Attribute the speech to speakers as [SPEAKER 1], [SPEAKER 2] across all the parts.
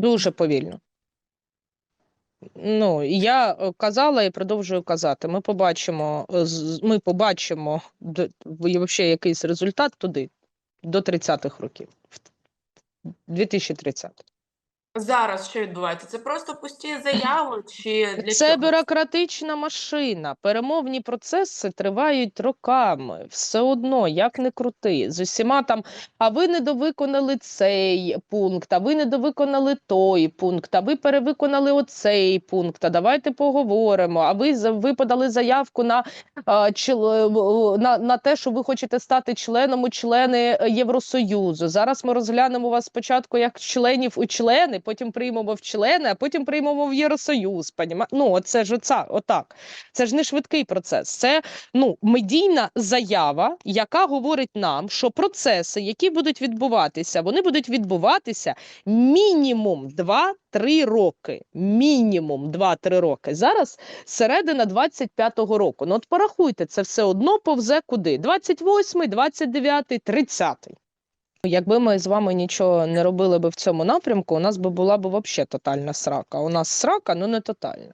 [SPEAKER 1] Дуже повільно. Ну, я е, казала і продовжую казати. Ми побачимо, е, ми побачимо вообще якийсь результат туди, до 30-х років. 2030.
[SPEAKER 2] Зараз що відбувається? Це просто пусті заяви чи для
[SPEAKER 1] Це
[SPEAKER 2] чого?
[SPEAKER 1] бюрократична машина. Перемовні процеси тривають роками. Все одно, як не крути, з усіма там. А ви не довиконали цей пункт, а ви не довиконали той пункт, а ви перевиконали оцей пункт. А давайте поговоримо. А ви за- ви подали заявку на, а, чел- на, на те, що ви хочете стати членом у члени е, Євросоюзу. Зараз ми розглянемо вас спочатку як членів у члени, потім приймемо в члени, а потім приймемо в Євросоюз. Поніма? Ну, оце ж оця, отак. Це ж не швидкий процес. Це ну, медійна заява, яка говорить нам, що процеси, які будуть відбуватися, вони будуть відбуватися мінімум 2-3 роки. Мінімум 2-3 роки. Зараз середина 25-го року. Ну от порахуйте, це все одно повзе куди? 28-й, 29-й, 30-й. Якби ми з вами нічого не робили би в цьому напрямку, у нас би була б взагалі тотальна срака. У нас срака, ну не тотальна.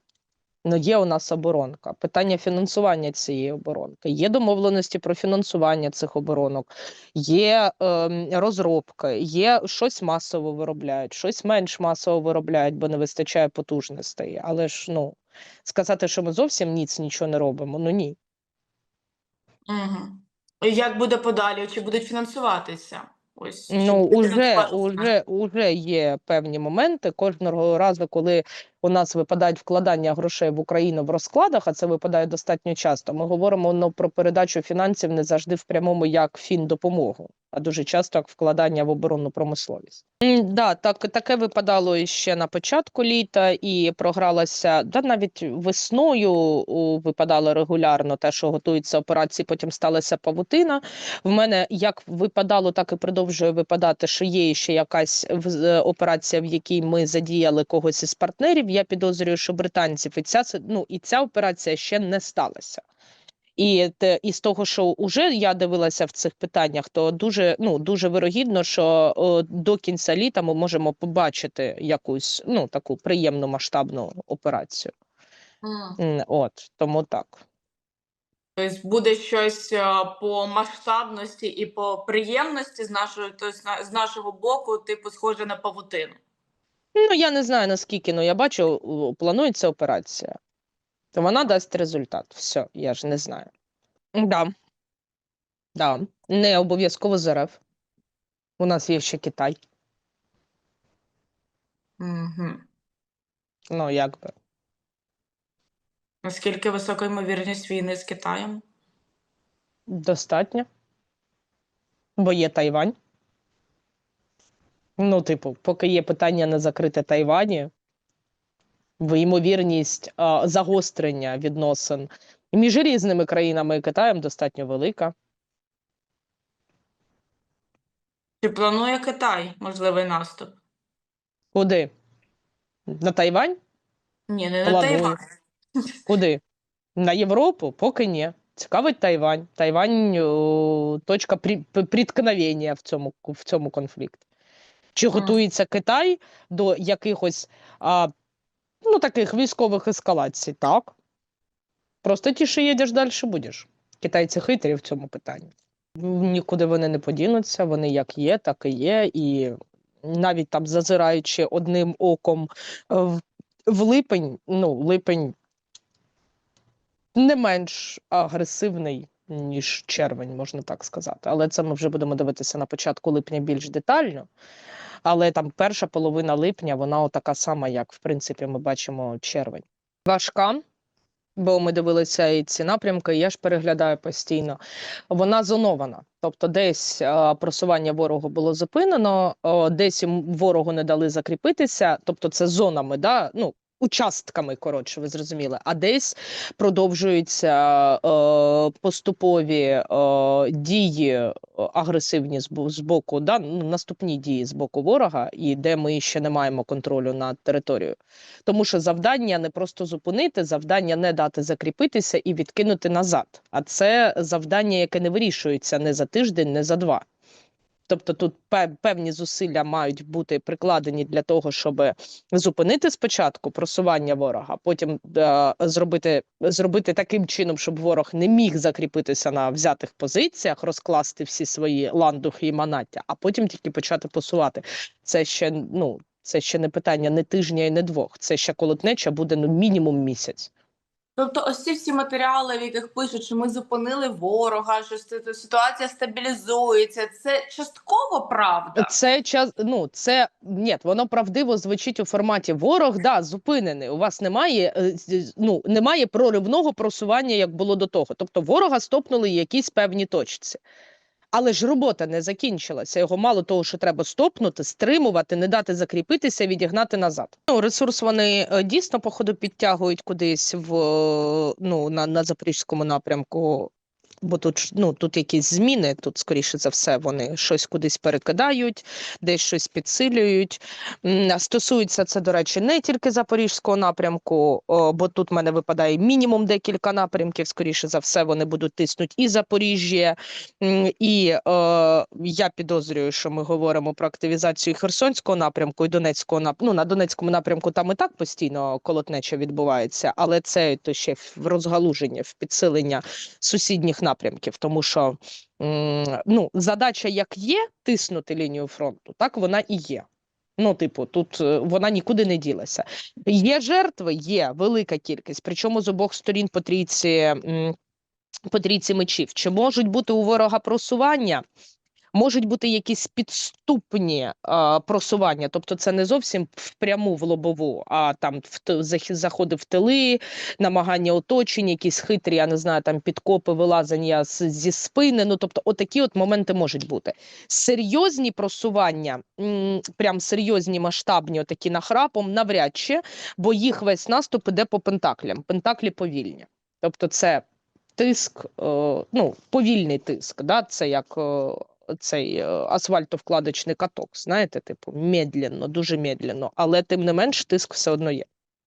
[SPEAKER 1] Ну, є у нас оборонка. Питання фінансування цієї оборонки. Є домовленості про фінансування цих оборонок, є ем, розробки, є щось масово виробляють, щось менш масово виробляють, бо не вистачає потужностей. Але ж ну сказати, що ми зовсім ніц нічого не робимо, ну ні.
[SPEAKER 2] Угу. Як буде подалі? Чи будуть фінансуватися? Ось
[SPEAKER 1] Ну, уже, уже, уже є певні моменти. Кожного разу, коли у нас випадають вкладання грошей в Україну в розкладах, а це випадає достатньо часто. Ми говоримо ну, про передачу фінансів не завжди в прямому як фіндопомогу, а дуже часто як вкладання в оборонну промисловість. Да, так, таке випадало ще на початку літа, і програлося да, навіть весною випадало регулярно те, що готуються операції, потім сталася павутина. В мене як випадало, так і продовжує випадати, що є ще якась е, операція, в якій ми задіяли когось із партнерів. Я підозрюю, що британців і ця ну, і ця операція ще не сталася. І те, і з того, що вже я дивилася в цих питаннях, то дуже ну дуже вирогідно, що о, до кінця літа ми можемо побачити якусь ну таку приємну масштабну операцію.
[SPEAKER 2] М,
[SPEAKER 1] От тому так.
[SPEAKER 2] Тобто буде щось е, по масштабності і по приємності з нашого, тобто з нашого боку, типу, схоже на павутину.
[SPEAKER 1] Ну, я не знаю наскільки, але я бачу, планується операція. То вона дасть результат. Все, я ж не знаю. Да. Да. Не обов'язково з РФ. У нас є ще Китай.
[SPEAKER 2] Угу.
[SPEAKER 1] Ну, якби.
[SPEAKER 2] Наскільки висока ймовірність війни з Китаєм?
[SPEAKER 1] Достатньо. Бо є Тайвань. Ну, типу, поки є питання не закрите Тайвані, ймовірність а, загострення відносин між різними країнами і Китаєм достатньо велика.
[SPEAKER 2] Чи планує Китай можливий наступ?
[SPEAKER 1] Куди? На Тайвань?
[SPEAKER 2] Ні, не на Тайвань.
[SPEAKER 1] Куди? На Європу? Поки ні. Цікавить Тайвань. Тайвань о, точка при, приткновення в цьому, в цьому конфлікті. Чи готується Китай до якихось а, ну, таких військових ескалацій? Так. Просто тіше їдеш, далі будеш. Китайці хитрі в цьому питанні. Нікуди вони не подінуться, вони як є, так і є. І навіть там зазираючи одним оком е, в, в липень, ну, липень не менш агресивний, ніж червень, можна так сказати. Але це ми вже будемо дивитися на початку липня більш детально. Але там перша половина липня, вона така сама, як в принципі ми бачимо червень. Важка, бо ми дивилися і ці напрямки, я ж переглядаю постійно. Вона зонована. Тобто, десь е, просування ворогу було зупинено, е, десь ворогу не дали закріпитися. Тобто, це зонами, да? ну, участками, коротше, ви зрозуміли. А десь продовжуються е, поступові е, дії е, агресивні з, з боку, да? ну, наступні дії з боку ворога, і де ми ще не маємо контролю над територією. Тому що завдання не просто зупинити, завдання не дати закріпитися і відкинути назад. А це завдання, яке не вирішується не за тиждень, не за два. Тобто тут певні зусилля мають бути прикладені для того, щоб зупинити спочатку просування ворога, потім е, зробити, зробити таким чином, щоб ворог не міг закріпитися на взятих позиціях, розкласти всі свої ландухи і манаття, а потім тільки почати посувати. Це ще ну це ще не питання не тижня і не двох. Це ще колотнеча буде ну мінімум місяць.
[SPEAKER 2] Тобто, ось ці всі матеріали, в яких пишуть, що ми зупинили ворога, що ситуація стабілізується. Це частково правда.
[SPEAKER 1] Це час. Ну це ні, воно правдиво звучить у форматі ворог. Да, зупинений. У вас немає е, ну немає проривного просування, як було до того. Тобто ворога стопнули якісь певні точці. Але ж робота не закінчилася. Його мало того, що треба стопнути, стримувати, не дати закріпитися, відігнати назад. Ну, ресурс вони е, дійсно, походу, підтягують кудись в е, ну на, на запорізькому напрямку. Бо тут ну тут якісь зміни, тут скоріше за все вони щось кудись перекидають, десь щось підсилюють. Стосується це, до речі, не тільки запорізького напрямку, бо тут в мене випадає мінімум декілька напрямків. Скоріше за все, вони будуть тиснути і Запоріжжя, і е, я підозрюю, що ми говоримо про активізацію Херсонського напрямку і Донецького напрямку. Ну, на Донецькому напрямку там і так постійно колотнеча відбувається, але це то ще в розгалуження, в підсилення сусідніх напрямків, тому що ну, задача як є тиснути лінію фронту, так вона і є. Ну, типу, тут е, вона нікуди не ділася. Є жертви, є велика кількість, причому з обох сторін по трійці, по трійці мечів. Чи можуть бути у ворога просування? Можуть бути якісь підступні а, просування, тобто це не зовсім впряму в лобову, а там в заходи в тили, намагання оточення, якісь хитрі, я не знаю, там підкопи, вилазення зі спини. Ну тобто, отакі от моменти можуть бути. Серйозні просування, прям серйозні масштабні, отакі нахрапом, навряд чи, бо їх весь наступ іде по пентаклям. Пентаклі повільні. Тобто, це тиск, е, ну, повільний тиск, да? це як. Цей е, асфальтовкладочний каток, знаєте, типу, медленно, дуже медленно, але тим не менш тиск все одно є.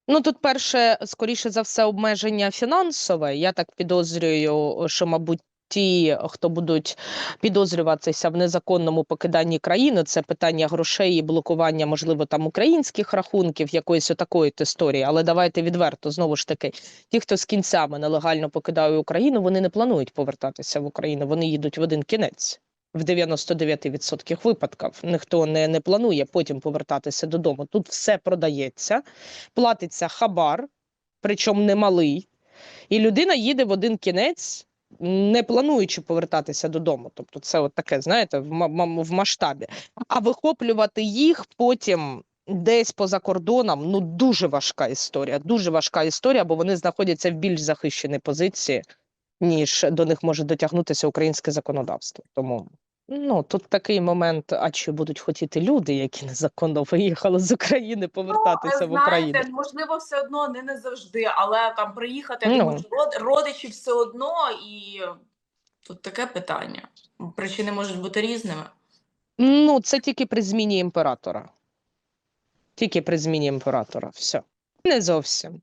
[SPEAKER 1] Ну тут перше, скоріше за все, обмеження фінансове. Я так підозрюю, що, мабуть, ті, хто будуть підозрюватися в незаконному покиданні країни, це питання грошей і блокування, можливо, там українських рахунків, якоїсь отакої от історії. Але давайте відверто, знову ж таки, ті, хто з кінцями нелегально покидає Україну, вони не планують повертатися в Україну, вони їдуть в один кінець. В 99% випадків ніхто не, не планує потім повертатися додому. Тут все продається, платиться хабар, причому немалий, і людина їде в один кінець, не плануючи повертатися додому. Тобто, це от таке, знаєте, в, ма- ма- в масштабі. А вихоплювати їх потім. Десь поза кордоном ну дуже важка історія. Дуже важка історія, бо вони знаходяться в більш захищеній позиції, ніж до них може дотягнутися українське законодавство. Тому ну тут такий момент: а чи будуть хотіти люди, які незаконно виїхали з України, повертатися в Україну?
[SPEAKER 2] Знаєте, можливо, все одно не, не завжди, але там приїхати,
[SPEAKER 1] Ну.
[SPEAKER 2] думаю, родичі все одно, і тут таке питання. Причини можуть бути різними.
[SPEAKER 1] Ну, це тільки при зміні імператора. Тільки при зміні імператора. Все. Не зовсім.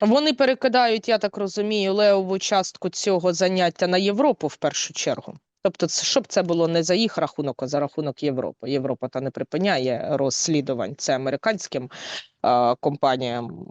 [SPEAKER 1] Вони перекидають, я так розумію, левову частку цього заняття на Європу в першу чергу. Тобто, щоб це було не за їх рахунок, а за рахунок Європи. Європа та не припиняє розслідувань. Це американським е, компаніям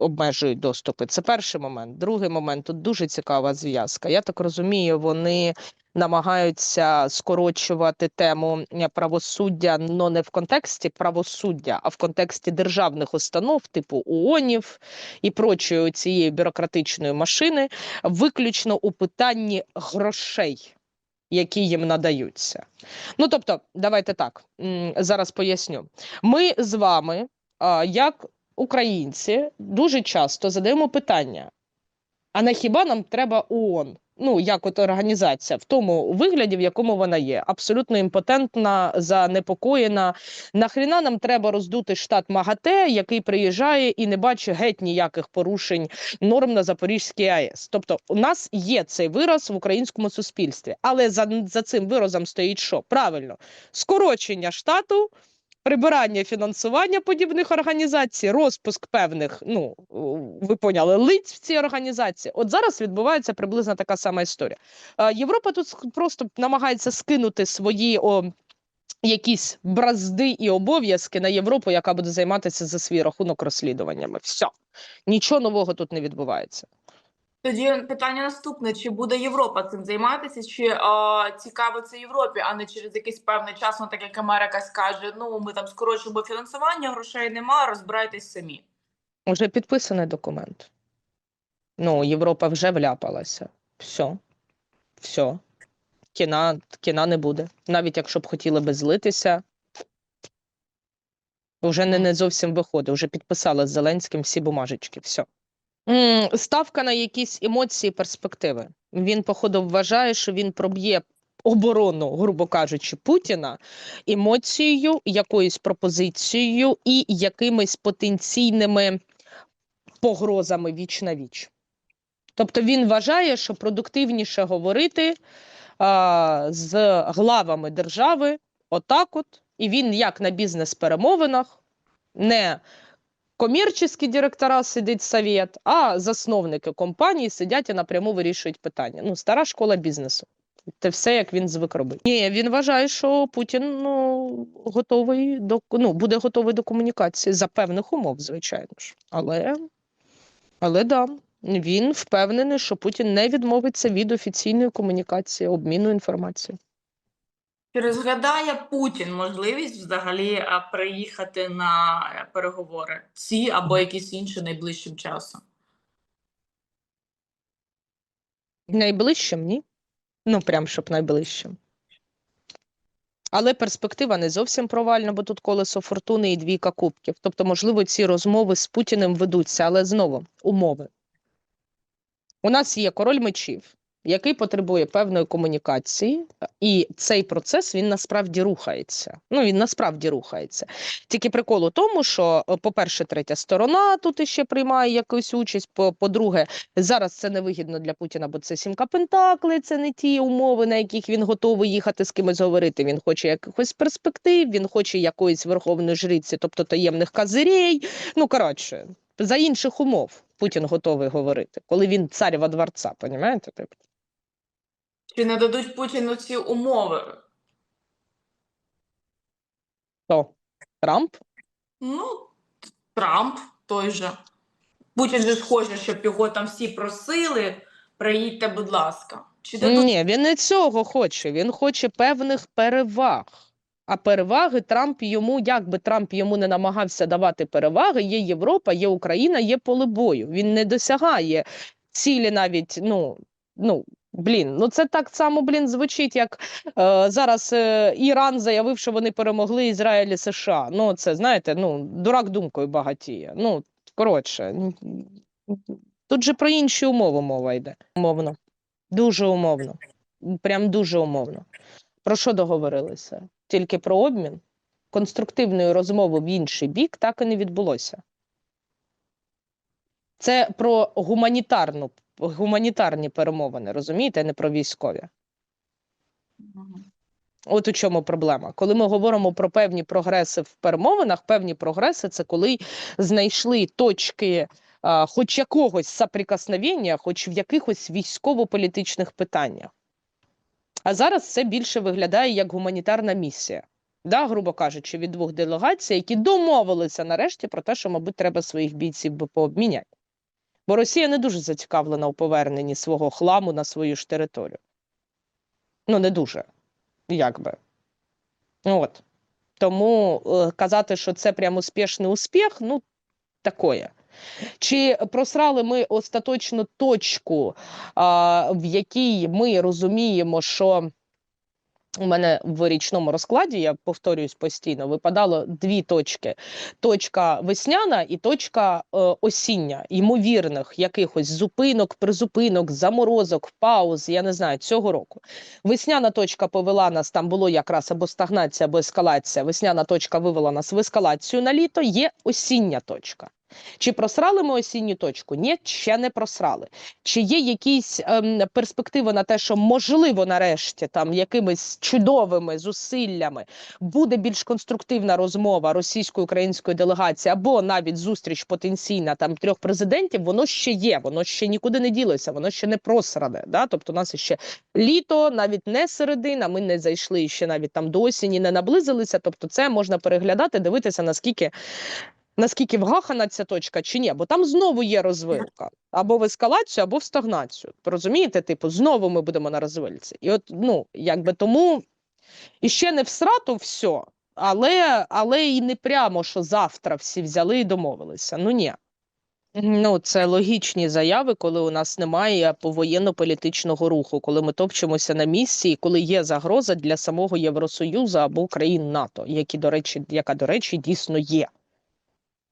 [SPEAKER 1] обмежують доступи. Це перший момент. Другий момент тут дуже цікава зв'язка. Я так розумію, вони намагаються скорочувати тему е, правосуддя, но не в контексті правосуддя, а в контексті державних установ, типу ООНів і прочої цієї бюрократичної машини, виключно у питанні грошей. Які їм надаються. Ну тобто, давайте так зараз поясню. Ми з вами, як українці, дуже часто задаємо питання: а на хіба нам треба ООН? Ну, як от організація, в тому вигляді, в якому вона є, абсолютно імпотентна, занепокоєна. Нахріна нам треба роздути штат МАГАТЕ, який приїжджає і не бачить геть ніяких порушень норм на Запорізькій АЕС. Тобто, у нас є цей вираз в українському суспільстві, але за, за цим виразом стоїть що? Правильно, скорочення штату прибирання фінансування подібних організацій, розпуск певних, ну ви поняли, лиць в цій організації. От зараз відбувається приблизно така сама історія. Е, Європа тут просто намагається скинути свої о, якісь бразди і обов'язки на Європу, яка буде займатися за свій рахунок розслідуваннями. Все, нічого нового тут не відбувається.
[SPEAKER 2] Тоді питання наступне: чи буде Європа цим займатися, чи е, цікаво це Європі, а не через якийсь певний час, ну так як Америка скаже: ну ми там скорочуємо фінансування, грошей нема, розбирайтесь самі.
[SPEAKER 1] Уже підписаний документ. Ну, Європа вже вляпалася. Все. Все. Кіна, кіна не буде. Навіть якщо б хотіли би злитися, вже не, не зовсім виходить. Вже підписали з Зеленським всі бумажечки. Все. Ставка на якісь емоції, перспективи. Він, походу, вважає, що він проб'є оборону, грубо кажучи, Путіна емоцією, якоюсь пропозицією і якимись потенційними погрозами віч на віч. Тобто він вважає, що продуктивніше говорити а, з главами держави отак от, і він як на бізнес-перемовинах, не комерційні директора сидить совет, а засновники компанії сидять і напряму вирішують питання. Ну, стара школа бізнесу. Це все, як він звик робити. Ні, він вважає, що Путін ну, готовий до ну, буде готовий до комунікації за певних умов, звичайно ж. Але, але да, він впевнений, що Путін не відмовиться від офіційної комунікації, обміну інформацією.
[SPEAKER 2] Чи розглядає Путін можливість взагалі приїхати на е, переговори ці або якісь інші найближчим часом?
[SPEAKER 1] Найближчим ні. Ну, прям щоб найближчим. Але перспектива не зовсім провальна, бо тут колесо фортуни і двійка кубків. Тобто, можливо, ці розмови з Путіним ведуться, але знову умови. У нас є король мечів, який потребує певної комунікації, і цей процес він насправді рухається. Ну, він насправді рухається. Тільки прикол у тому, що, е, по-перше, третя сторона тут іще приймає якусь участь. по- По-друге, Зараз це невигідно для Путіна, бо це сімка Пентакли, це не ті умови, на яких він готовий їхати з кимось говорити. Він хоче якихось перспектив, він хоче якоїсь верховної жриці, тобто таємних козирей. Ну коротше, за інших умов Путін готовий говорити, коли він царєва дворця, понімаєте?
[SPEAKER 2] Чи не дадуть Путіну ці умови?
[SPEAKER 1] То Трамп
[SPEAKER 2] Ну, Трамп той же. Путін же ж хоче, щоб його там всі просили. Приїдьте, будь ласка. Чи дадуть
[SPEAKER 1] Ні, він не цього хоче. Він хоче певних переваг. А переваги Трамп йому, як би Трамп йому не намагався давати переваги, є Європа, є Україна, є поле бою. Він не досягає цілі навіть, ну, ну, блін, ну це так само, блін, звучить, як е, зараз е, Іран заявив, що вони перемогли Ізраїль і США. Ну, це, знаєте, ну, дурак думкою багатіє. Ну, коротше, тут же про інші умови мова йде. Умовно. Дуже умовно. Прям дуже умовно. Про що договорилися? Тільки про обмін. Конструктивної розмови в інший бік так і не відбулося. Це про гуманітарну, гуманітарні перемовини, розумієте, не про військові. От у чому проблема. Коли ми говоримо про певні прогреси в перемовинах, певні прогреси це коли знайшли точки а, хоч якогось соприкосновення, хоч в якихось військово-політичних питаннях. А зараз це більше виглядає як гуманітарна місія, да, грубо кажучи, від двох делегацій, які домовилися нарешті про те, що, мабуть, треба своїх бійців пообміняти. Бо Росія не дуже зацікавлена у поверненні свого хламу на свою ж територію. Ну, не дуже як би. От. Тому е, казати, що це прям успішний успіх, ну, такое. Чи просрали ми остаточну точку, а, в якій ми розуміємо, що у мене в річному розкладі, я повторююсь постійно, випадало дві точки: точка весняна і точка е, осіння, ймовірних якихось зупинок, призупинок, заморозок, пауз, я не знаю, цього року. Весняна точка повела нас, там було якраз або стагнація, або ескалація. Весняна точка вивела нас в ескалацію на літо, є осіння точка. Чи просрали ми осінню точку? Ні, ще не просрали. Чи є якісь ем, перспективи на те, що можливо нарешті там якимись чудовими зусиллями буде більш конструктивна розмова російсько-української делегації, або навіть зустріч потенційна там трьох президентів? Воно ще є, воно ще нікуди не ділося, воно ще не просране. Да? Тобто, у нас ще літо, навіть не середина. Ми не зайшли ще навіть там до осені, не наблизилися. Тобто, це можна переглядати, дивитися наскільки. Наскільки вгахана ця точка чи ні, бо там знову є розвилка або в ескалацію, або в стагнацію. Розумієте, типу, знову ми будемо на розвильці. І от ну якби тому і ще не всрато все, але, але і не прямо, що завтра всі взяли і домовилися. Ну ні. Ну, це логічні заяви, коли у нас немає повоєнно-політичного руху, коли ми топчемося на місці, і коли є загроза для самого Євросоюзу або країн НАТО, які, до речі, яка, до речі, дійсно є.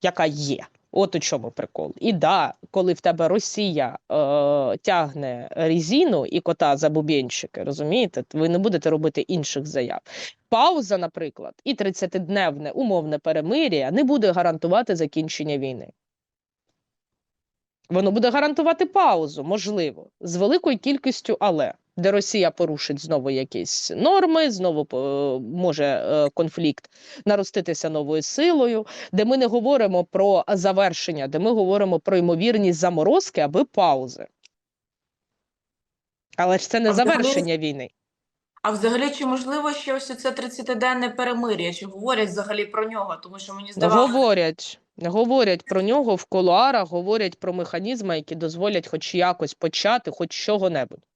[SPEAKER 1] Яка є. От у чому прикол. І да, коли в тебе Росія е, тягне резину і кота за бубенчики, розумієте, ви не будете робити інших заяв. Пауза, наприклад, і 30-дневне умовне перемир'я не буде гарантувати закінчення війни. Воно буде гарантувати паузу, можливо, з великою кількістю але, де Росія порушить знову якісь норми, знову е, може е, конфлікт нароститися новою силою, де ми не говоримо про завершення, де ми говоримо про ймовірні заморозки аби паузи. Але ж це не
[SPEAKER 2] А взагалі-
[SPEAKER 1] завершення війни.
[SPEAKER 2] А взагалі, чи можливо ще ось це 30-денне перемир'я? Чи говорять взагалі про нього? Тому що мені здавалося,
[SPEAKER 1] Говорять, говорять про нього в кулуарах, говорять про механізми, які дозволять хоч якось почати, хоч чого-небудь.